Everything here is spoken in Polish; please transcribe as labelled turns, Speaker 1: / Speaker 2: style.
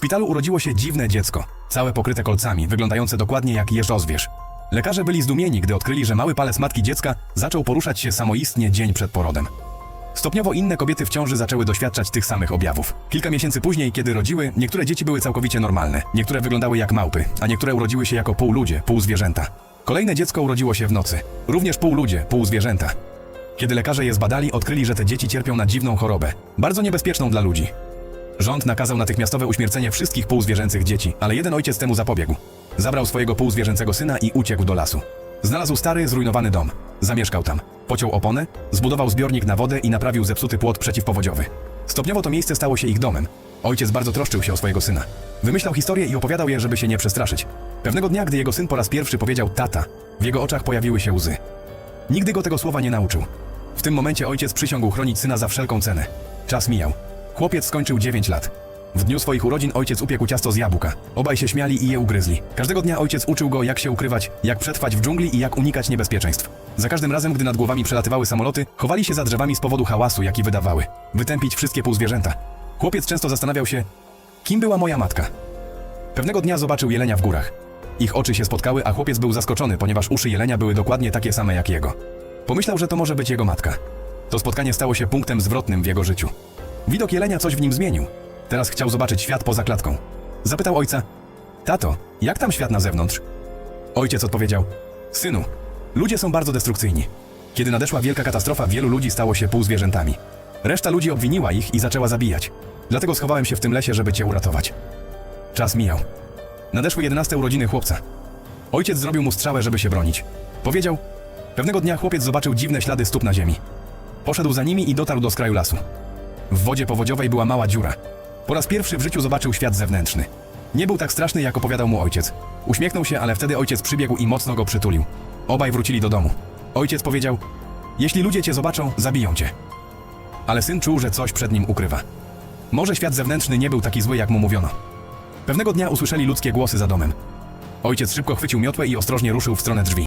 Speaker 1: szpitalu urodziło się dziwne dziecko, całe pokryte kolcami, wyglądające dokładnie jak jeżozwierz. Lekarze byli zdumieni, gdy odkryli, że mały palec matki dziecka zaczął poruszać się samoistnie dzień przed porodem. Stopniowo inne kobiety w ciąży zaczęły doświadczać tych samych objawów. Kilka miesięcy później, kiedy rodziły, niektóre dzieci były całkowicie normalne, niektóre wyglądały jak małpy, a niektóre urodziły się jako pół ludzie, pół zwierzęta. Kolejne dziecko urodziło się w nocy, również pół ludzie, pół zwierzęta. Kiedy lekarze je zbadali, odkryli, że te dzieci cierpią na dziwną chorobę, bardzo niebezpieczną dla ludzi. Rząd nakazał natychmiastowe uśmiercenie wszystkich półzwierzęcych dzieci, ale jeden ojciec temu zapobiegł. Zabrał swojego półzwierzęcego syna i uciekł do lasu. Znalazł stary, zrujnowany dom. Zamieszkał tam. Pociął oponę, zbudował zbiornik na wodę i naprawił zepsuty płot przeciwpowodziowy. Stopniowo to miejsce stało się ich domem. Ojciec bardzo troszczył się o swojego syna. Wymyślał historie i opowiadał je, żeby się nie przestraszyć. Pewnego dnia, gdy jego syn po raz pierwszy powiedział tata, w jego oczach pojawiły się łzy. Nigdy go tego słowa nie nauczył. W tym momencie ojciec przysiągł chronić syna za wszelką cenę. Czas mijał. Chłopiec skończył 9 lat. W dniu swoich urodzin ojciec upiekł ciasto z jabłka. Obaj się śmiali i je ugryzli. Każdego dnia ojciec uczył go, jak się ukrywać, jak przetrwać w dżungli i jak unikać niebezpieczeństw. Za każdym razem, gdy nad głowami przelatywały samoloty, chowali się za drzewami z powodu hałasu, jaki wydawały. Wytępić wszystkie półzwierzęta. Chłopiec często zastanawiał się, kim była moja matka. Pewnego dnia zobaczył jelenia w górach. Ich oczy się spotkały, a chłopiec był zaskoczony, ponieważ uszy jelenia były dokładnie takie same jak jego. Pomyślał, że to może być jego matka. To spotkanie stało się punktem zwrotnym w jego życiu. Widok jelenia coś w nim zmienił. Teraz chciał zobaczyć świat poza klatką. Zapytał ojca: Tato, jak tam świat na zewnątrz? Ojciec odpowiedział: Synu, ludzie są bardzo destrukcyjni. Kiedy nadeszła wielka katastrofa, wielu ludzi stało się półzwierzętami. Reszta ludzi obwiniła ich i zaczęła zabijać. Dlatego schowałem się w tym lesie, żeby cię uratować. Czas mijał. Nadeszły 11 urodziny chłopca. Ojciec zrobił mu strzałę, żeby się bronić. Powiedział: Pewnego dnia chłopiec zobaczył dziwne ślady stóp na ziemi. Poszedł za nimi i dotarł do skraju lasu. W wodzie powodziowej była mała dziura. Po raz pierwszy w życiu zobaczył świat zewnętrzny. Nie był tak straszny, jak opowiadał mu ojciec. Uśmiechnął się, ale wtedy ojciec przybiegł i mocno go przytulił. Obaj wrócili do domu. Ojciec powiedział: Jeśli ludzie cię zobaczą, zabiją cię. Ale syn czuł, że coś przed nim ukrywa. Może świat zewnętrzny nie był taki zły, jak mu mówiono. Pewnego dnia usłyszeli ludzkie głosy za domem. Ojciec szybko chwycił miotłę i ostrożnie ruszył w stronę drzwi.